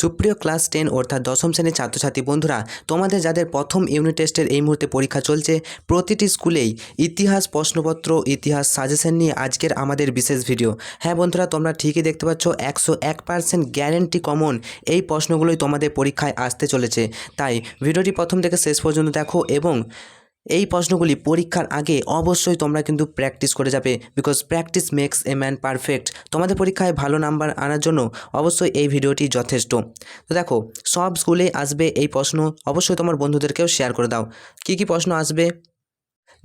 সুপ্রিয় class ten অর্থাৎ দশম শ্রেণির ছাত্রছাত্রী বন্ধুরা, তোমাদের যাদের প্রথম ইউনিট টেস্টের এই মুহূর্তে পরীক্ষা চলছে, প্রতিটি স্কুলেই ইতিহাস প্রশ্নপত্র, ইতিহাস সাজেশন নিয়ে আজকের আমাদের বিশেষ ভিডিও হ্যাঁ বন্ধুরা, তোমরা ঠিকই দেখতে পাচ্ছ, একশো এক পার্সেন্ট গ্যারেন্টি কমন এই প্রশ্নগুলোই তোমাদের পরীক্ষায় আসতে চলেছে। তাই ভিডিওটি প্রথম থেকে শেষ পর্যন্ত দেখো এবং এই প্রশ্নগুলি পরীক্ষার আগে অবশ্যই তোমরা কিন্তু প্র্যাকটিস করে যাবে because practice makes a man perfect তোমাদের পরীক্ষায় ভালো নাম্বার আনার জন্য অবশ্যই এই ভিডিওটি যথেষ্ট। তো দেখো, সব স্কুলে আসবে এই প্রশ্ন অবশ্যই তোমার বন্ধুদেরকেও শেয়ার করে দাও। কি কি প্রশ্ন আসবে?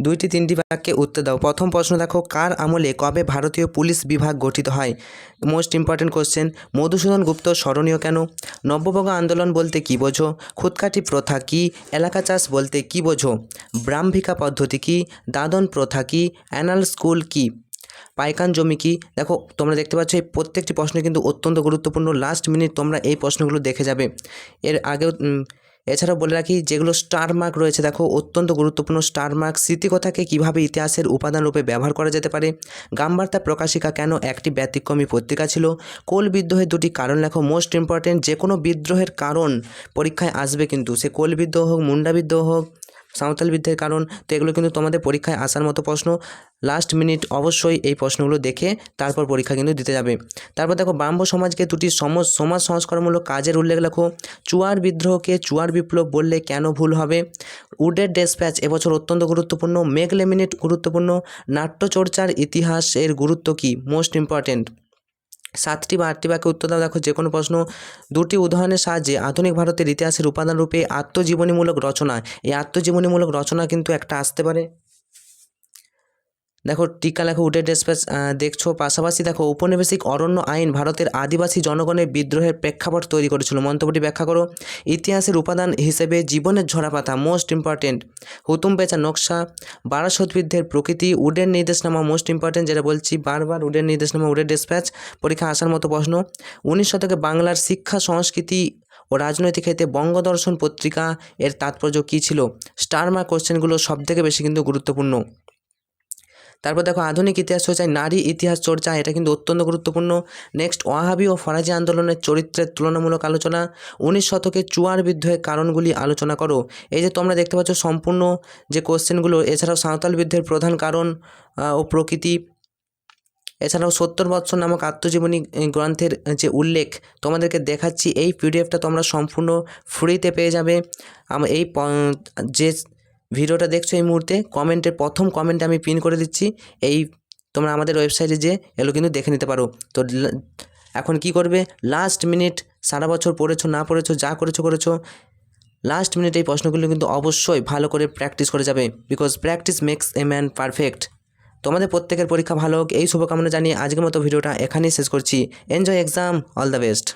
দুইটি তিনটি বাক্যে উত্তর দাও। প্রথম প্রশ্ন দেখো, কার আমলে কবে ভারতীয় পুলিশ বিভাগ গঠিত হয়? Most important question Madhusudan Gupta স্মরণীয় কেন? নব্যবঙ্গ আন্দোলন বলতে কী বোঝো? খুদকাঠি প্রথা কী? এলাকা চাষ বলতে কী বোঝো? ব্রাহ্মিকা পদ্ধতি কী? দাদন প্রথা কী? অ্যানাল স্কুল কী? পাইকান জমি কি? দেখো, তোমরা দেখতে পাচ্ছ এই প্রত্যেকটি প্রশ্ন কিন্তু অত্যন্ত গুরুত্বপূর্ণ। লাস্ট মিনিট তোমরা এই প্রশ্নগুলো দেখে যাবে। এর আগেও এছাড়াও বলে রাখি, যেগুলো স্টার মার্ক রয়েছে, দেখো, অত্যন্ত গুরুত্বপূর্ণ স্টার মার্ক স্মৃতিকথাকে কীভাবে ইতিহাসের উপাদান রূপে ব্যবহার করা যেতে পারে, গামবার্তা প্রকাশিকা কেন একটি ব্যতিক্রমী পত্রিকা ছিল, কোল বিদ্রোহের দুটি কারণ লেখো মোস্ট ইম্পর্টেন্ট যে কোনো বিদ্রোহের কারণ পরীক্ষায় আসবে কিন্তু, সে কোল বিদ্রোহ হোক, মুন্ডা বিদ্রোহ হোক সাঁওতাল বিদ্রোহের কারণ, তো এগুলো কিন্তু তোমাদের পরীক্ষায় আসার মতো প্রশ্ন। লাস্ট মিনিট অবশ্যই এই প্রশ্নগুলো দেখে তারপর পরীক্ষা কিন্তু দিতে যাবে। তারপর দেখো, ব্রাহ্ম সমাজকে দুটি সম, সমাজ সংস্কারমূলক কাজের উল্লেখ লেখো। চুয়ার বিদ্রোহকে চুয়ার বিপ্লব বললে কেন ভুল হবে? উডের ডেসপ্যাচ এবছর অত্যন্ত গুরুত্বপূর্ণ। মেঘ লেমিনেট গুরুত্বপূর্ণ। নাট্যচর্চার ইতিহাসের গুরুত্ব কী? মোস্ট ইম্পর্ট্যান্ট সাতটি বাক্যে উত্তর দাও। দেখো যে কোনো প্রশ্ন, দুটি উদাহরণের সাহায্যে আধুনিক ভারতের ইতিহাসের উপাদান রূপে আত্মজীবনীমূলক রচনা। এই আত্মজীবনীমূলক রচনা কিন্তু একটা আসতে পারে। দেখো, টিকা লেখো উডের ডেসপ্যাচ দেখছ। পাশাপাশি দেখো, ঔপনিবেশিক অরণ্য আইন ভারতের আদিবাসী জনগণের বিদ্রোহের প্রেক্ষাপট তৈরি করেছিল। মন্তব্যটি ব্যাখ্যা করো। ইতিহাসের উপাদান হিসেবে জীবনের ঝরাপাতা মোস্ট ইম্পর্টেন্ট হুতুম পেঁচা নকশা বারাসতবিদ্ধের প্রকৃতি, উডের নির্দেশনামা মোস্ট ইম্পর্টেন্ট যেটা বলছি, বারবার উডের নির্দেশনামা, উডের ডেসপ্যাচ, পরীক্ষা আসার মতো প্রশ্ন। উনিশ শতকে বাংলার শিক্ষা, সংস্কৃতি ও রাজনৈতিক ক্ষেত্রে বঙ্গদর্শন পত্রিকা এর তাৎপর্য কী ছিল? স্টার মার্ক কোশ্চেনগুলো সবথেকে বেশি কিন্তু গুরুত্বপূর্ণ। তারপর দেখো আধুনিক ইতিহাস চর্চায় নারী ইতিহাস চর্চা, এটা কিন্তু অত্যন্ত গুরুত্বপূর্ণ। নেক্সট ওয়াহাবি ও ফরাজি আন্দোলনের চরিত্রের তুলনামূলক আলোচনা। উনিশ শতকে চুয়ার বিদ্রোহের কারণগুলি আলোচনা করো। এই যে তোমরা দেখতে পাচ্ছ সম্পূর্ণ যে কোশ্চেনগুলো, এছাড়াও সাঁওতাল বিদ্রোহের প্রধান কারণ ও প্রকৃতি, এছাড়াও সত্তর বৎসর নামক আত্মজীবনী গ্রন্থের যে উল্লেখ, তোমাদেরকে দেখাচ্ছি। এই পিডিএফটা তোমরা সম্পূর্ণ ফ্রিতে পেয়ে যাবে। এই যে ভিডিওটা দেখছ এই মুহূর্তে, কমেন্টের প্রথম কমেন্টে আমি পিন করে দিচ্ছি, এই তোমরা আমাদের ওয়েবসাইটে যে এগুলো কিন্তু দেখে নিতে পারো। তো এখন কি করবে? লাস্ট মিনিট সারা বছর পড়েছো, না পড়েছো, যা করেছ করেছ। লাস্ট মিনিট এই প্রশ্নগুলো কিন্তু অবশ্যই ভালো করে প্র্যাকটিস করে যাবে because practice makes a man perfect তোমাদের প্রত্যেকের পরীক্ষা ভালো হোক, এই শুভকামনা জানিয়ে আজকের মতো ভিডিওটা এখানেই শেষ করছি। Enjoy exam all the best